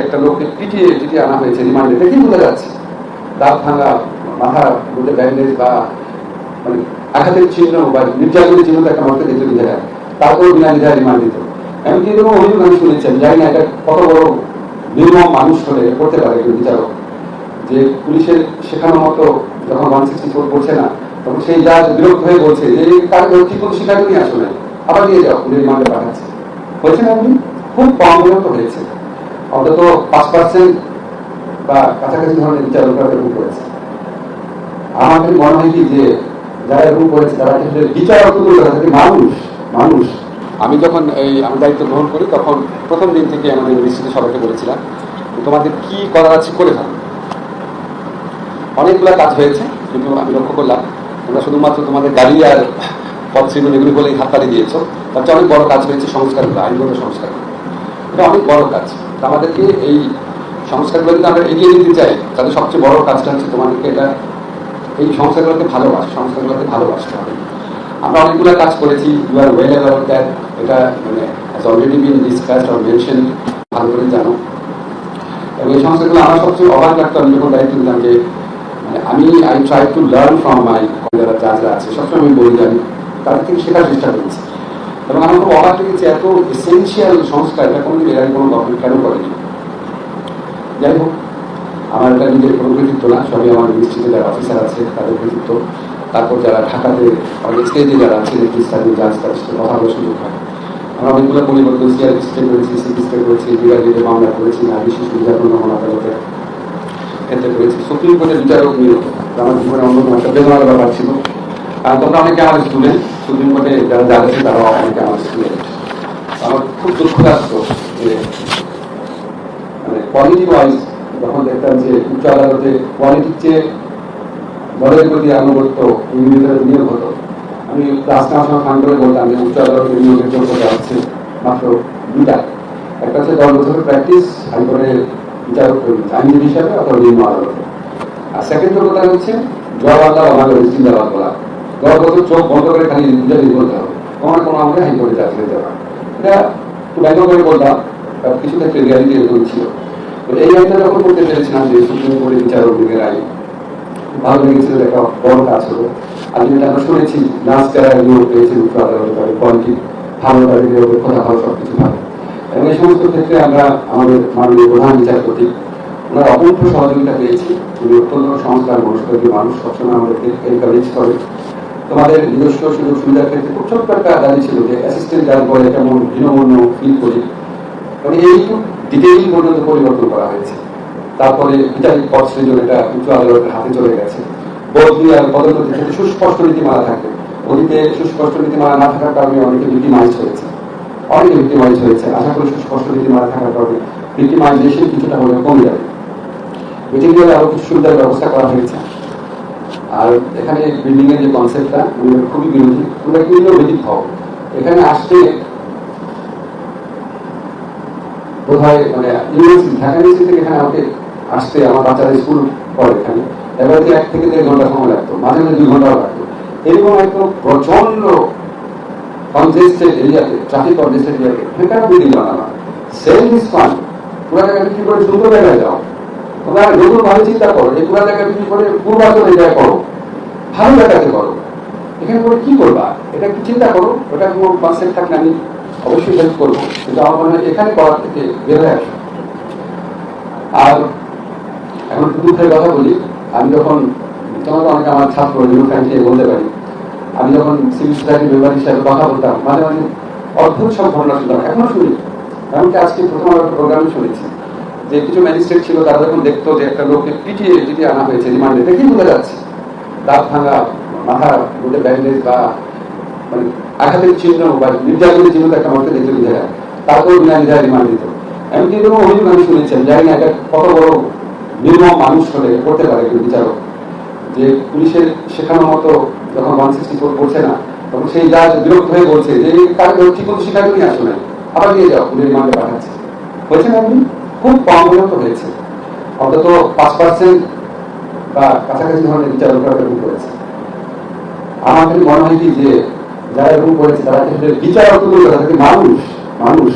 একটা লোককে পিটিয়ে যদি আনা হয়েছে রিমান্ডে দেখেই বোঝা যাচ্ছে? দাঁত ভাঙা, মাথা মধ্যে ব্যান্ডেজ বা মানে আঘাতের চিহ্ন বা নির্যাতনের চিহ্ন তো একটা মানুষকে দেখতে বোঝা যায়। তারপরেও বিনা নির্ধার রিমান্ড দিত। এমনকি এরকম অভিযোগ আমি শুনেছি, আমি জানি না, এটা কত বড় নির্মম মানুষ হলে করতে পারে একজন বিচারক, যে পুলিশের শেখানো মতো যখন ওয়ান সিক্সটি ফোর করছে না, তখন সেই জাজ বিরক্ত হয়ে বলছে যে তার ঠিক মতো শিকার নিয়ে আসো আবার দিয়ে যাও রিমান্ডে পাঠাচ্ছে। হয়েছে না আপনি, খুব কম বিরক্ত হয়েছে। অন্তত পাঁচ পার্সেন্ট বা কাছাকাছি ধরনের বিচারকরা এরকম করেছে কাছে মনে হয় কি যে যারা এরকম করেছে তারা আসলে বিচারক মানুষ মানুষ। আমি যখন এই আমি দায়িত্ব গ্রহণ করি, তখন প্রথম দিন থেকে আমাদের মিনিস্ট্রিতে সবাইকে বলেছিলাম তোমাদের কি করার আছে করে থাকো অনেকগুলো কাজ হয়েছে, কিন্তু আমি লক্ষ্য করলাম তোমরা শুধুমাত্র তোমাদের গাড়ি আর পথ এগুলি বলেই হাততালি দিয়েছ, তার চেয়ে অনেক বড় কাজ হয়েছে সংস্কারগুলো, আইনগত সংস্কার এটা অনেক বড় কাজ। আমাদেরকে এই সংস্কারগুলো যদি আমরা এগিয়ে নিতে চাই, তাহলে সবচেয়ে বড় কাজটা হচ্ছে তোমাদেরকে এটা এই সংস্কারগুলোকে ভালোবাস, সংস্কারগুলোকে ভালোবাসতে হবে। আমরা অনেকগুলো কাজ করেছি you are well about that এটা মানে already been discussed or mention ভালো করে জানো। এবং এই সংস্থাগুলো আমার সবচেয়ে অবাক লাগতো, আমি যখন দায়িত্ব দিলাম যে মানে আমি I try to learn from my যারা জাজরা আছে, সবসময় আমি বলি যে আমি তাদের থেকে শেখার চেষ্টা করেছি। এবং আমার খুব অবাক এত এসেন্সিয়াল সংস্কার, এটা কোনোদিন এর কোনো গভর্নমেন্ট কেন করেনি? যাই হোক, আমার এটা নিজের কোনো কৃতিত্ব না, সবই আমার মিনিস্ট্রিতে যারা অফিসার আছে, তাদের কৃতিত্ব। তারপর যারা ঢাকাতে, আমাদের স্টেজে যারা আছে রেজিস্ট্রার জাজ তাদের সাথে কথা বলার সুযোগ হয়। আমরা অনেকগুলো পরিবর্তন সিআর স্টে করেছি সিপি স্টে করেছি বিআরডিতে মামলা করেছি নারী শিশু নির্যাতন দমন আদালতে ক্ষেত্রে করেছি। সুপ্রিম কোর্টের বিচারক নিয়োগ। আমার জীবনে অন্যতম একটা বেদনার ব্যাপার ছিল। আর তোমরা অনেকে আমার স্টুডেন্ট সুপ্রিম কোর্টে যারা জাজ আছে তারাও অনেকে আমার স্টুডেন্ট আমার খুব দুঃখ লাগতো যে মানে কোয়ালিটি ওয়াইজ যখন দেখতাম যে উচ্চ আদালতে কোয়ালিটির চেয়ে দলের প্রতি আনুগত্য ইউনিটের নিয়োগ হতো। আমি ক্লাস নেওয়ার ফান করে বলতাম যে উচ্চ আদালতে নিয়োগের যোগ্য দেওয়া হচ্ছে মাত্র দুটা একটা হচ্ছে দশ বছরের প্র্যাকটিস হাইকোর্টের বিচারক, আইনজীবী হিসাবে অথবা নিম্ন আদালতে। আর সেকেন্ড যোগ্যতা হচ্ছে জবাব আল্লাহ আমাদের জিন্দাবাদ বলা দশ বছর চোখ বন্ধ করে খালি ইন্টারভিউ বলতে হবে। কোনো কোনো আমাকে হাইকোর্টে চাকরি দিতে এটা ব্যঙ্গ করে বললাম কিছু ক্ষেত্রে রিয়ালিটি এরকম ছিল। তো এই আইনটা যখন করতে পেরেছিলাম, যে সুপ্রিম কোর্টের বিচারক দিকের আইন ভালো লেগেছিল, একটা বড় কাজ হলো। আলটিমেট আমরা শুনেছি নার্স যারা নিয়োগ পেয়েছেন উচ্চ আদালতে কোয়ালিটি ভালো, তাদের কথা ভালো, সবকিছু ভালো। এবং এই সমস্ত ক্ষেত্রে আমরা আমাদের মাননীয় প্রধান বিচারপতি, ওনার অকুণ্ঠ সহযোগিতা পেয়েছি। উনি অত্যন্ত সংস্কার মনস্কারী মানুষ, সবসময় আমাদেরকে এনকারেজ করে তোমাদের নিজস্ব সুযোগ সুবিধার ক্ষেত্রে খুব ছোট্ট একটা দাবি ছিল যে অ্যাসিস্ট্যান্ট যার পরে কেমন ভিন্নমন্য ফিল করি। মানে এইটুকু ডিটেইল পর্যন্ত পরিবর্তন করা হয়েছে। তারপরে বিচারিক পদ সৃজন এটা উচ্চ আদালতের হাতে চলে গেছে। বদলি আর পদোন্নতির ক্ষেত্রে সুস্পষ্ট নীতিমালা থাকে। অতীতে সুস্পষ্ট নীতিমালা না থাকার কারণে অনেকে ভিক্টিমাইজ হয়েছে। অনেকে ভিক্টিমাইজ হয়েছে। আশা করি সুস্পষ্ট নীতিমালা থাকার কারণে ভিক্টিমাইজেশন কিছুটা হলেও কমে যাবে। দিয়ে আরও কিছু সুবিধার ব্যবস্থা করা হয়েছে। আর এখানে বিল্ডিং এর যে কনসেপ্টটা খুবই বিরোধী। তোমরা কি বিরোধী হও এখানে আসতে বোধ হয় মানে ইউনিভার্সিটি ঢাকা ইউনিভার্সিটি এখানে আমাকে আসতে আমার বাচ্চারা স্কুল পড়ে এখানে। এবার এক থেকে দেড় ঘণ্টা সময় লাগতো, মাঝে মাঝে দুই ঘন্টাও লাগতো। এরকম একদম প্রচণ্ড কনজেস্টেড এরিয়াতে ট্রাফিক কনজেস্টেড এরিয়াতে সেখানে বিল্ডিং বানানো। সেল ইজ ফান পুরা জায়গা বিক্রি করে সুন্দর জায়গায় যাও। তোমরা নতুন ভাবে চিন্তা করো এই পুরা বিক্রি করে করো, ভালো জায়গাতে করো এখানে করে কি করবা? এটা চিন্তা করো। ওটা কোনো থাকলে আমি অবশ্যই হেল্প করব। কিন্তু আমার মনে হয় এখানে করার থেকে বের হয়ে আসো। আর এখন কথা বলি। আমি যখন তোমাকে অনেকে আমার ছাত্র নিউ বলতে পারি। আমি যখন সিভিল সোসাইটি মেম্বার হিসাবে কথা বলতাম, মাঝে মাঝে অদ্ভুত সব ঘটনা শুনতাম। এখনও শুনি। এমনকি আজকে প্রথম প্রোগ্রামে শুনেছি। যে কিছু ম্যাজিস্ট্রেট ছিল, তারা যখন দেখতো যে একটা লোককে পিটিয়ে যদি আনা হয়েছে রিমান্ডে দেখেই বোঝা যাচ্ছে, দাঁত ভাঙা, মাথা মধ্যে ব্যান্ডেজ বা মানে আঘাতের চিহ্ন বা নির্যাতনের চিহ্ন একটা মানুষকে দেখতে বোঝা যায়। তারপর বিনা নির্যাত রিমান্ড দিত। এমনকি এরকম অভিযোগ আমি শুনেছি, আমি জানি না এটা কত বড় নির্মম মানুষ হলে করতে পারে একজন বিচারক, যে পুলিশের শেখানো মতো যখন ওয়ান সিক্সটি ফোর করছে না, তখন সেই জাজ বিরক্ত হয়ে বলছে যে কারণ ঠিক মতো শিকার নিয়ে আসো না আবার নিয়ে যাও, পুলিশ রিমান্ডে পাঠাচ্ছে। হয়েছে না আপনি? খুব কম উন্নত হয়েছে। অন্তত পাঁচ পার্সেন্ট বা কাছাকাছি ধরনের বিচার এরকম করেছে। আমার কাছে মনে হয় কি যে, যারা এরকম করেছে, তারা আসলে বিচারক তাদেরকে মানুষ মানুষ।